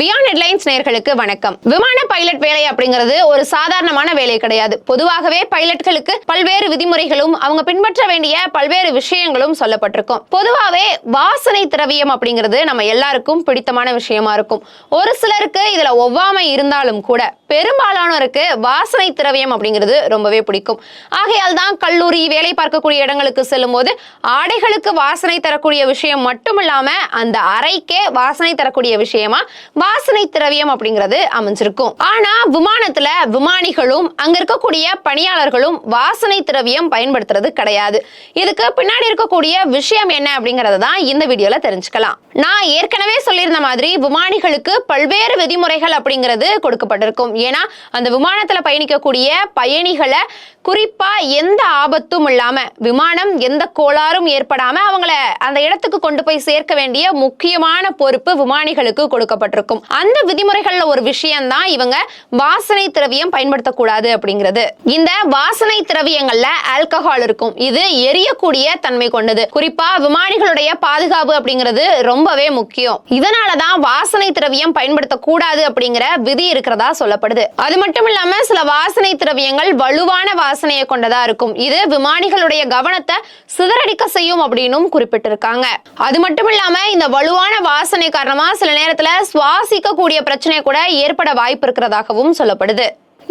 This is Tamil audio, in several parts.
பியாண்ட் ஹெட்லைன்ஸ் நேர்களுக்கு வணக்கம். விமான பைலட் வேலை அப்படிங்கிறது ஒரு சாதாரணமான வேலை கிடையாது. பொதுவாகவே பைலட்களுக்கு பல்வேறு விதிமுறைகளும் அவங்க பின்பற்ற வேண்டிய பல்வேறு விஷயங்களும் சொல்லப்பட்டிருக்கும். பொதுவாகவே வாசனை திரவியம் அப்படிங்கிறது நம்ம எல்லாருக்கும் பிடித்தமான விஷயமா இருக்கும். ஒரு சிலருக்கு இதுல ஒவ்வாமை இருந்தாலும் கூட பெரும்பாலானோருக்கு வாசனை திரவியம் அப்படிங்கிறது ரொம்பவே பிடிக்கும். ஆகையால் தான் கல்லூரி வேலை பார்க்கக்கூடிய இடங்களுக்கு செல்லும் போது ஆடைகளுக்கு வாசனை தரக்கூடிய விஷயம் மட்டும் இல்லாம அந்த அறைக்கே வாசனை தரக்கூடிய விஷயமா வாசனை திரவியம் அப்படிங்கிறது அமைஞ்சிருக்கும். ஆனா விமானத்துல விமானிகளும் அங்க இருக்கக்கூடிய பணியாளர்களும் வாசனை திரவியம் பயன்படுத்துறது கிடையாது. இதுக்கு பின்னாடி இருக்கக்கூடிய விஷயம் என்ன அப்படிங்கறத தான் இந்த வீடியோல தெரிஞ்சுக்கலாம். நான் ஏற்கனவே சொல்லியிருந்த மாதிரி விமானிகளுக்கு பல்வேறு விதிமுறைகள் அப்படிங்கிறது கொடுக்கப்பட்டிருக்கும். ஏன்னா அந்த விமானத்துல பயணிக்கக்கூடிய பயணிகளை குறிப்பா எந்த ஆபத்தும் இல்லாம விமானம் எந்த கோளாறும் ஏற்படாம அவங்கள அந்த இடத்துக்கு கொண்டு போய் சேர்க்க வேண்டிய முக்கியமான பொறுப்பு விமானிகளுக்கு கொடுக்கப்பட்டிருக்கும். அந்த விதிமுறைகள்ல ஒரு விஷயம்தான் இவங்க வாசனை திரவியம் பயன்படுத்தக்கூடாது அப்படிங்கிறது. இந்த வாசனை திரவியங்கள்ல ஆல்கஹால் இருக்கும். இது எரியக்கூடிய தன்மை கொண்டது. குறிப்பா விமானிகளுடைய பாதுகாப்பு அப்படிங்கிறது ரொம்பவே முக்கியம். இதனாலதான் வாசனை திரவியம் பயன்படுத்தக்கூடாது அப்படிங்கிற விதி இருக்கிறதா சொல்லப்படுது. அது மட்டும் இல்லாம சில வாசனை திரவியங்கள் வலுவான வாசனையை கொண்டதா இருக்கும். இது விமானிகளுடைய கவனத்தை சிதறடிக்க செய்யும் அப்படின்னும் குறிப்பிட்டிருக்காங்க. அது மட்டும் இல்லாம இந்த வலுவான வாசனை காரணமா சில நேரத்துல சுவாசிக்க கூடிய பிரச்சனை கூட ஏற்பட வாய்ப்பு இருக்கிறதாகவும் சொல்லப்படுது.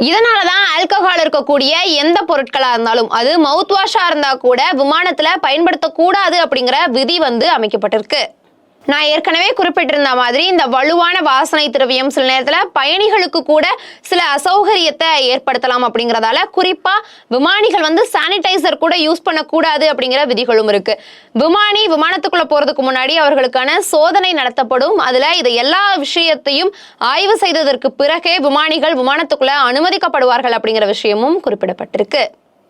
இதனாலதான் ஆல்கஹால் இருக்கக்கூடிய எந்த பொருட்களா இருந்தாலும் அது மவுத் வாஷா இருந்தா கூட விமானத்துல பயன்படுத்தக்கூடாது அப்படிங்கிற விதி வந்து அமைக்கப்பட்டிருக்கு. நான் ஏற்கனவே குறிப்பிட்டிருந்த மாதிரி இந்த வலுவான வாசனை திரவியம் சில நேரத்தில் பயணிகளுக்கு கூட சில அசௌகரியத்தை ஏற்படுத்தலாம் அப்படிங்கிறதால குறிப்பாக விமானிகள் வந்து சானிடைசர் கூட யூஸ் பண்ணக்கூடாது அப்படிங்கிற விதிகளும் இருக்கு. விமானி விமானத்துக்குள்ளே போகிறதுக்கு முன்னாடி அவர்களுக்கான சோதனை நடத்தப்படும். அதில் இதை எல்லா விஷயத்தையும் ஆய்வு செய்ததற்கு பிறகே விமானிகள் விமானத்துக்குள்ளே அனுமதிக்கப்படுவார்கள் அப்படிங்கிற விஷயமும் குறிப்பிடப்பட்டிருக்கு.